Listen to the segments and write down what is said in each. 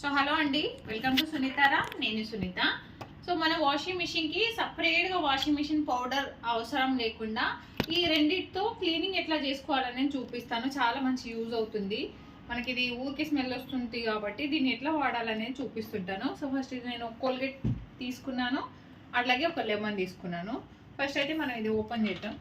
So hello అండి welcome to సునీతారా? నేను సునీత. సో మన వాషింగ్ మిషన్కి సపరేట్గా వాషింగ్ మిషన్ పౌడర్ అవసరం లేకుండా ఈ రెండిటితో క్లీనింగ్ ఎట్లా చేసుకోవాలని నేను చూపిస్తాను. చాలా మంచి యూజ్ అవుతుంది. మనకి ఇది ఊరికి స్మెల్ వస్తుంది కాబట్టి దీన్ని ఎట్లా వాడాలనేది చూపిస్తుంటాను. సో ఫస్ట్ ఇది నేను కోల్గేట్ తీసుకున్నాను. అట్లాగే ఒక లెమన్ తీసుకున్నాను. ఫస్ట్ అయితే మనం ఇది ఓపెన్ చేద్దాం.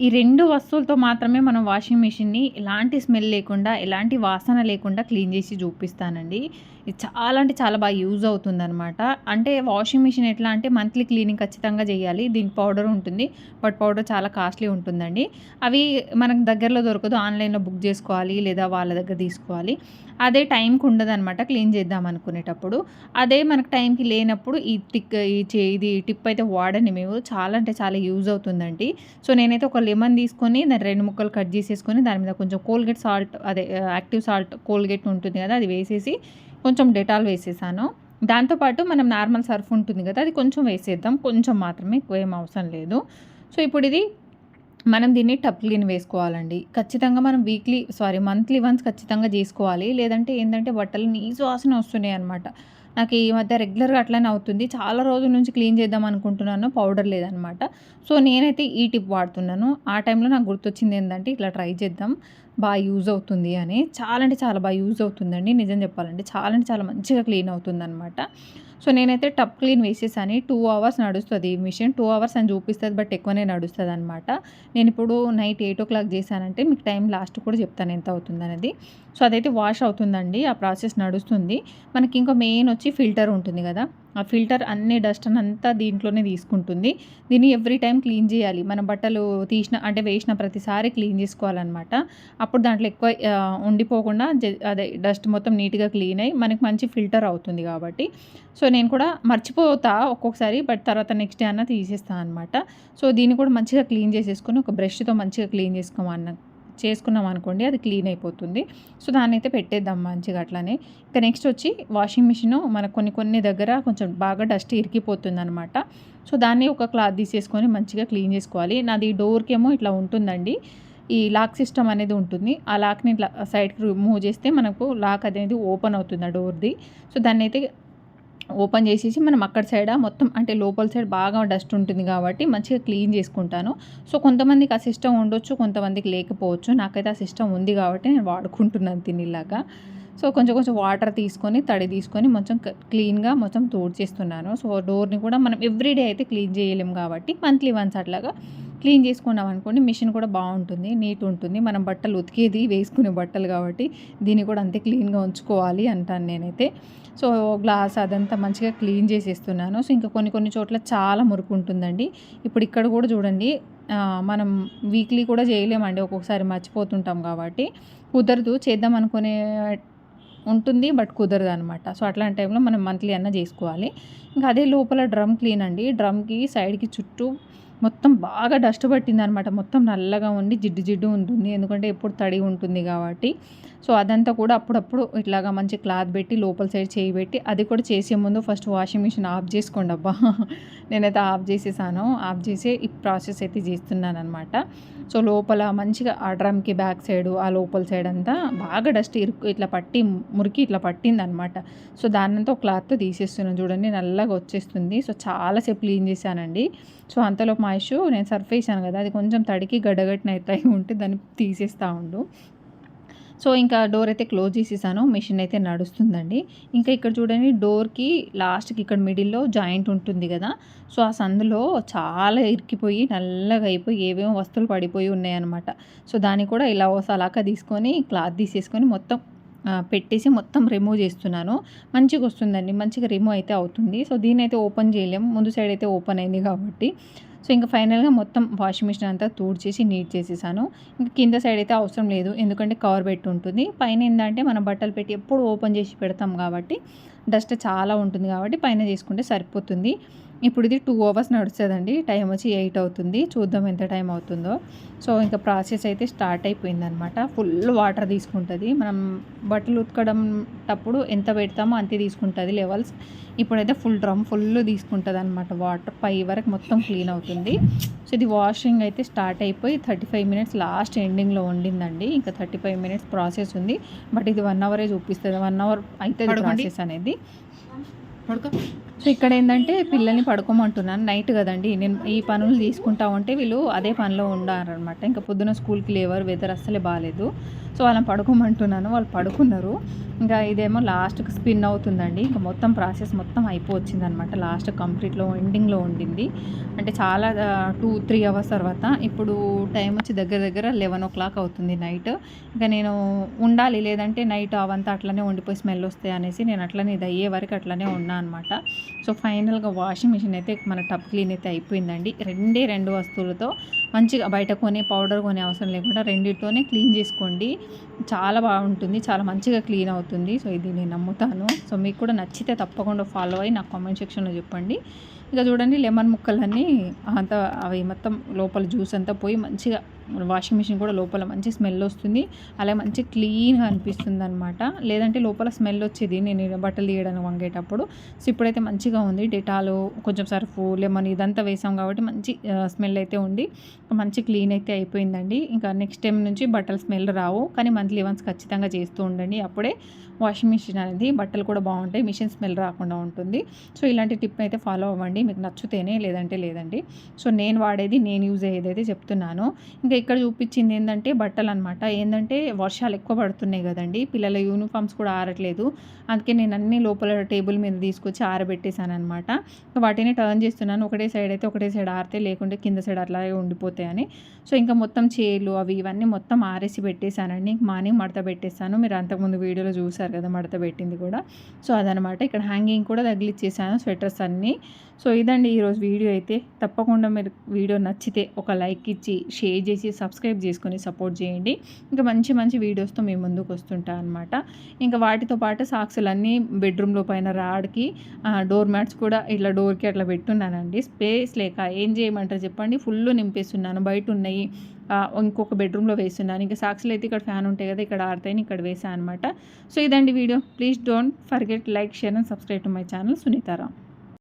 ఈ రెండు వస్తువులతో మాత్రమే మనం వాషింగ్ మిషన్ని ఎలాంటి స్మెల్ లేకుండా ఎలాంటి వాసన లేకుండా క్లీన్ చేసి చూపిస్తానండి. ఇది చాలా అంటే చాలా బాగా యూజ్ అవుతుందన్నమాట. అంటే వాషింగ్ మిషన్ ఎట్లా అంటే మంత్లీ క్లీనింగ్ ఖచ్చితంగా చేయాలి. దీనికి పౌడర్ ఉంటుంది. బట్ పౌడర్ చాలా కాస్ట్లీ ఉంటుందండి. అవి మనకు దగ్గరలో దొరకదు. ఆన్లైన్లో బుక్ చేసుకోవాలి లేదా వాళ్ళ దగ్గర తీసుకోవాలి. అదే టైంకి ఉండదన్నమాట క్లీన్ చేద్దాం అనుకునేటప్పుడు. అదే మనకు టైంకి లేనప్పుడు ఈ టిక్ ఈ చే- ఇది టిప్ అయితే వాడని మేము చాలా అంటే చాలా యూజ్ అవుతుందండి. సో నేనైతే ఒక లెమన్ తీసుకొని దాన్ని రెండు ముక్కలు కట్ చేసేసుకొని దాని మీద కొంచెం కోల్గేట్ సాల్ట్ అదే యాక్టివ్ సాల్ట్ కోల్గేట్ ఉంటుంది కదా అది వేసేసి కొంచెం డెటాల్ వేసేసాను. దాంతోపాటు మనం నార్మల్ సర్ఫ్ ఉంటుంది కదా అది కొంచెం వేసేద్దాం. కొంచెం మాత్రమే ఎక్కువ ఏం అవసరం లేదు. సో ఇప్పుడు ఇది మనం దీన్ని టప్ క్లీన్ వేసుకోవాలండి. ఖచ్చితంగా మనం వీక్లీ సారీ మంత్లీ వన్స్ ఖచ్చితంగా చేసుకోవాలి. లేదంటే ఏంటంటే బట్టలు నీసు వాసన వస్తున్నాయి అనమాట నాకు ఈ మధ్య రెగ్యులర్గా అట్లనే అవుతుంది. చాలా రోజుల నుంచి క్లీన్ చేద్దాం అనుకుంటున్నాను. పౌడర్ లేదనమాట. సో నేనైతే ఈ టిప్ వాడుతున్నాను. ఆ టైంలో నాకు గుర్తొచ్చింది ఏంటంటే ఇట్లా ట్రై చేద్దాం. బాగా యూజ్ అవుతుంది అని. చాలా అంటే చాలా బాగా యూజ్ అవుతుందండి. నిజం చెప్పాలంటే చాలా అంటే చాలా మంచిగా క్లీన్ అవుతుందన్నమాట సో నేనైతే టప్ క్లీన్ వేసేసాను. టూ అవర్స్ నడుస్తుంది ఈ మిషన్. టూ అవర్స్ అని చూపిస్తుంది బట్ ఎక్కువనే నడుస్తుంది అనమాట నేను ఇప్పుడు నైట్ ఎయిట్ ఓ క్లాక్ చేశానంటే మీకు టైం లాస్ట్ కూడా చెప్తాను ఎంత అవుతుంది అనేది సో అదైతే వాష్ అవుతుందండి. ఆ ప్రాసెస్ నడుస్తుంది. మనకి ఇంకా మెయిన్ వచ్చి ఫిల్టర్ ఉంటుంది కదా. ఆ ఫిల్టర్ అన్ని డస్ట్ అంతా దీంట్లోనే తీసుకుంటుంది. దీన్ని ఎవ్రీ టైం క్లీన్ చేయాలి. మన బట్టలు తీసిన అంటే వేసిన ప్రతిసారి క్లీన్ చేసుకోవాలన్నమాట. అప్పుడు దాంట్లో ఎక్కువ ఉండిపోకుండా అదే డస్ట్ మొత్తం నీట్గా క్లీన్ అయ్యి మనకి మంచి ఫిల్టర్ అవుతుంది కాబట్టి. సో సో నేను కూడా మర్చిపోతా ఒక్కొక్కసారి బట్ తర్వాత నెక్స్ట్ డే అన్న తీసేస్తాను అనమాట సో దీన్ని కూడా మంచిగా క్లీన్ చేసేసుకొని ఒక బ్రష్తో మంచిగా క్లీన్ చేసుకోమన్న చేసుకున్నాం అనుకోండి అది క్లీన్ అయిపోతుంది. సో దాన్ని అయితే పెట్టేద్దాం మంచిగా అట్లానే. ఇంకా నెక్స్ట్ వచ్చి వాషింగ్ మిషన్ మనకు కొన్ని కొన్ని దగ్గర కొంచెం బాగా డస్ట్ ఇరికిపోతుంది అనమాట సో దాన్ని ఒక క్లాత్ తీసేసుకొని మంచిగా క్లీన్ చేసుకోవాలి. నాది డోర్కేమో ఇట్లా ఉంటుందండి. ఈ లాక్ సిస్టమ్ అనేది ఉంటుంది. ఆ లాక్ని ఇట్లా సైడ్కి రిమూవ్ చేస్తే మనకు లాక్ అనేది ఓపెన్ అవుతుంది ఆ డోర్ది. సో దాన్ని అయితే ఓపెన్ చేసేసి మనం అక్కడ సైడ్ మొత్తం అంటే లోపల సైడ్ బాగా డస్ట్ ఉంటుంది కాబట్టి మంచిగా క్లీన్ చేసుకుంటాను. సో కొంతమందికి ఆ సిస్టమ్ ఉండొచ్చు కొంతమందికి లేకపోవచ్చు. నాకైతే ఆ సిస్టమ్ ఉంది కాబట్టి నేను వాడుకుంటున్నాను తినేలాగా. సో కొంచెం కొంచెం వాటర్ తీసుకొని తడి తీసుకొని కొంచెం క్లీన్గా మొత్తం తోడ్చేస్తున్నాను సో డోర్ని కూడా మనం ఎవ్రీడే అయితే క్లీన్ చేయలేం కాబట్టి మంత్లీ వన్స్ అట్లాగా క్లీన్ చేసుకున్నాం అనుకోండి మిషన్ కూడా బాగుంటుంది నీట్ ఉంటుంది. మనం బట్టలు ఉతికేది వేసుకునే బట్టలు కాబట్టి దీన్ని కూడా అంతే క్లీన్గా ఉంచుకోవాలి అంటాను నేనైతే. సో గ్లాస్ అదంతా మంచిగా క్లీన్ చేసేస్తున్నాను. సో ఇంకా కొన్ని కొన్ని చోట్ల చాలా మురుకు ఉంటుందండి. ఇప్పుడు ఇక్కడ కూడా చూడండి మనం వీక్లీ కూడా చేయలేమండి. ఒక్కొక్కసారి మర్చిపోతుంటాం కాబట్టి కుదరదు. చేద్దాం అనుకునే ఉంటుంది బట్ కుదరదు అనమాట సో అట్లాంటి టైంలో మనం మంత్లీ అన్న చేసుకోవాలి. ఇంకా అదే లోపల డ్రమ్ క్లీన్ అండి. డ్రమ్కి సైడ్కి చుట్టూ మొత్తం బాగా డస్ట్ పట్టింది అనమాట మొత్తం నల్లగా ఉండి జిడ్డు జిడ్డు ఉంటుంది. ఎందుకంటే ఎప్పుడు తడి ఉంటుంది కాబట్టి. సో అదంతా కూడా అప్పుడప్పుడు ఇట్లాగా మంచి క్లాత్ పెట్టి లోపల సైడ్ చేయి పెట్టి అది కూడా చేసే ముందు ఫస్ట్ వాషింగ్ మిషన్ ఆఫ్ చేసుకోండి అబ్బా. నేనైతే ఆఫ్ చేసేసాను. ఆఫ్ చేసి ఈ ప్రాసెస్ అయితే చేస్తున్నాను అనమాట సో లోపల మంచిగా ఆ డ్రమ్కి బ్యాక్ సైడ్ ఆ లోపల సైడ్ అంతా బాగా డస్ట్ ఇరుకు ఇట్లా పట్టి మురికి ఇట్లా పట్టింది అనమాట సో దాన్నంతా ఒక క్లాత్తో తీసేస్తున్నాను. చూడండి నల్లగా వచ్చేస్తుంది. సో చాలాసేపు క్లీన్ చేశానండి. సో అంతలో మా నేను సర్ఫ్ వేసాను కదా అది కొంచెం తడికి గడ్డగట్టిన అయితే ఉంటే దాన్ని తీసేస్తూ ఉండు. సో ఇంకా డోర్ అయితే క్లోజ్ చేసేసాను మిషన్ అయితే నడుస్తుందండి. ఇంకా ఇక్కడ చూడండి డోర్కి లాస్ట్కి ఇక్కడ మిడిల్లో జాయింట్ ఉంటుంది కదా సో ఆ సందులో చాలా ఇరికిపోయి నల్లగా అయిపోయి ఏవేమో వస్తువులు పడిపోయి ఉన్నాయన్నమాట సో దాన్ని కూడా ఇలా ఓ తీసుకొని క్లాత్ తీసేసుకొని మొత్తం పెట్టేసి మొత్తం రిమూవ్ చేస్తున్నాను. మంచిగా వస్తుందండి. మంచిగా రిమూవ్ అయితే అవుతుంది. సో దీని అయితే ఓపెన్ చేయలేము ముందు సైడ్ అయితే ఓపెన్ అయింది కాబట్టి. సో ఇంకా ఫైనల్గా మొత్తం వాషింగ్ మిషన్ అంతా తూడ్చేసి నీట్ చేసేసాను. ఇంకా కింద సైడ్ అయితే అవసరం లేదు. ఎందుకంటే కవర్ పెట్టి ఉంటుంది. పైన ఏంటంటే మనం బట్టలు పెట్టి ఎప్పుడు ఓపెన్ చేసి పెడతాం కాబట్టి డస్ట్ చాలా ఉంటుంది కాబట్టి పైన చేసుకుంటే సరిపోతుంది. ఇప్పుడు ఇది టూ అవర్స్ నడుస్తుందండి. టైం వచ్చి ఎయిట్ అవుతుంది. చూద్దాం ఎంత టైం అవుతుందో. సో ఇంకా ప్రాసెస్ అయితే స్టార్ట్ అయిపోయిందనమాట ఫుల్ వాటర్ తీసుకుంటుంది. మనం బట్టలు ఉతకడం టప్పుడు ఎంత పెడతామో అంతే తీసుకుంటుంది. లెవెల్స్ ఇప్పుడైతే ఫుల్ డ్రమ్ ఫుల్ తీసుకుంటుంది అనమాట వాటర్ పై వరకు మొత్తం క్లీన్ అవుతుంది. సో ఇది వాషింగ్ అయితే స్టార్ట్ అయిపోయి థర్టీ ఫైవ్ మినిట్స్ లాస్ట్ ఎండింగ్లో ఉండిందండి. ఇంకా థర్టీ ఫైవ్ మినిట్స్ ప్రాసెస్ ఉంది. బట్ ఇది వన్ అవరే చూపిస్తుంది. వన్ అవర్ పడుకోండి. ప్రాసెస్ అనేది. సో ఇక్కడ ఏంటంటే పిల్లల్ని పడుకోమంటున్నాను. నైట్ కదండి. నేను ఈ పనులు తీసుకుంటా ఉంటే వీళ్ళు అదే పనిలో ఉండారనమాట ఇంకా పొద్దున స్కూల్కి లేవరు. వెదర్ అస్సలే బాగాలేదు సో వాళ్ళని పడుకోమంటున్నాను. వాళ్ళు పడుకున్నారు. ఇంకా ఇదేమో లాస్ట్కి స్పిన్ అవుతుందండి. ఇంకా మొత్తం ప్రాసెస్ మొత్తం అయిపోవచ్చింది అనమాట లాస్ట్ కంప్లీట్లో ఎండింగ్లో ఉండింది. అంటే చాలా టూ త్రీ అవర్స్ తర్వాత ఇప్పుడు టైం వచ్చి దగ్గర దగ్గర లెవెన్ ఓ క్లాక్ అవుతుంది నైట్. ఇంకా నేను ఉండాలి. లేదంటే నైట్ అవంతా అట్లనే ఉండిపోయి స్మెల్ వస్తాయి అనేసి నేను అట్లనే ఇది అయ్యే వరకు అట్లనే ఉన్నా అనమాట సో ఫైనల్గా వాషింగ్ మిషన్ అయితే మన టప్ క్లీన్ అయితే అయిపోయిందండి. రెండే రెండు వస్తువులతో మంచిగా బయట కొనే పౌడర్ కొనే అవసరం లేకుండా రెండిట్లోనే క్లీన్ చేసుకోండి. చాలా బాగుంటుంది. చాలా మంచిగా క్లీన్ అవుతుంది. సో ఇది నేను నమ్ముతాను. సో మీకు కూడా నచ్చితే తప్పకుండా ఫాలో అయ్యి నాకు కామెంట్ సెక్షన్లో చెప్పండి. ఇక చూడండి లెమన్ ముక్కలన్నీ అంతా అవి మొత్తం లోపల జ్యూస్ అంతా పోయి మంచిగా వాషింగ్ మిషన్ కూడా లోపల మంచి స్మెల్ వస్తుంది. అలాగే మంచి క్లీన్గా అనిపిస్తుంది అనమాట లేదంటే లోపల స్మెల్ వచ్చేది. నేను బట్టలు తీయడానికి వంగేటప్పుడు. సో ఇప్పుడైతే మంచిగా ఉంది. డెటాలు కొంచెం సర్ఫు లెమన్ ఇదంతా వేసాం కాబట్టి మంచి స్మెల్ అయితే ఉంది. మంచి క్లీన్ అయితే అయిపోయిందండి. ఇంకా నెక్స్ట్ టైం నుంచి బట్టలు స్మెల్ రావు. కానీ మంత్లీ వన్స్ ఖచ్చితంగా చేస్తూ ఉండండి. అప్పుడే వాషింగ్ మిషన్ అనేది బట్టలు కూడా బాగుంటాయి. మిషన్ స్మెల్ రాకుండా ఉంటుంది. సో ఇలాంటి టిప్ అయితే ఫాలో అవ్వండి. మీకు నచ్చితేనే లేదంటే లేదండి. సో నేను వాడేది నేను యూజ్ అయ్యేది అయితే చెప్తున్నాను. ఇంకా ఇక్కడ చూపించింది ఏంటంటే బట్టలు అనమాట ఏంటంటే వర్షాలు ఎక్కువ పడుతున్నాయి కదండి. పిల్లల యూనిఫామ్స్ కూడా ఆరట్లేదు. అందుకే నేను అన్ని లోపల టేబుల్ మీద తీసుకొచ్చి ఆరబెట్టేశాను అనమాట వాటిని టర్న్ చేస్తున్నాను. ఒకటే సైడ్ అయితే ఒకటే సైడ్ ఆరితే లేకుంటే కింద సైడ్ అట్లాగే అని. సో ఇంకా మొత్తం చేలు అవి ఇవన్నీ మొత్తం ఆరేసి పెట్టేశానండి. మార్నింగ్ మడత పెట్టేశాను. మీరు అంతకుముందు వీడియోలో చూసారు కదా మడత పెట్టింది కూడా. సో అదనమాట ఇక్కడ హ్యాంగింగ్ కూడా తగిలిచ్చేసాను స్వెటర్స్ అన్నీ. సో ఇదండి ఈరోజు వీడియో అయితే. తప్పకుండా మీరు వీడియో నచ్చితే ఒక లైక్ ఇచ్చి షేర్ చేసి సబ్స్క్రైబ్ చేసుకొని సపోర్ట్ చేయండి. ఇంకా మంచి మంచి వీడియోస్తో మేము ముందుకు వస్తుంటా అనమాట ఇంకా వాటితో పాటు సాక్సులన్నీ బెడ్రూమ్లో పైన రాడ్కి డోర్ మ్యాట్స్ కూడా ఇట్లా డోర్కి అట్లా పెట్టున్నానండి. స్పేస్ లేక ఏం చేయమంటారు చెప్పండి? ఫుల్ నింపేస్తున్నాను బయట ఉన్నాయి ఇంకొక బెడ్రూమ్లో వేస్తున్నాను ఇంకా సాక్షులు అయితే ఇక్కడ ఫ్యాన్ ఉంటాయి కదా ఇక్కడ ఆడతాయని ఇక్కడ వేసాను అనమాట సో ఇదండి video. Please don't forget like share and subscribe to my channel Sunitaram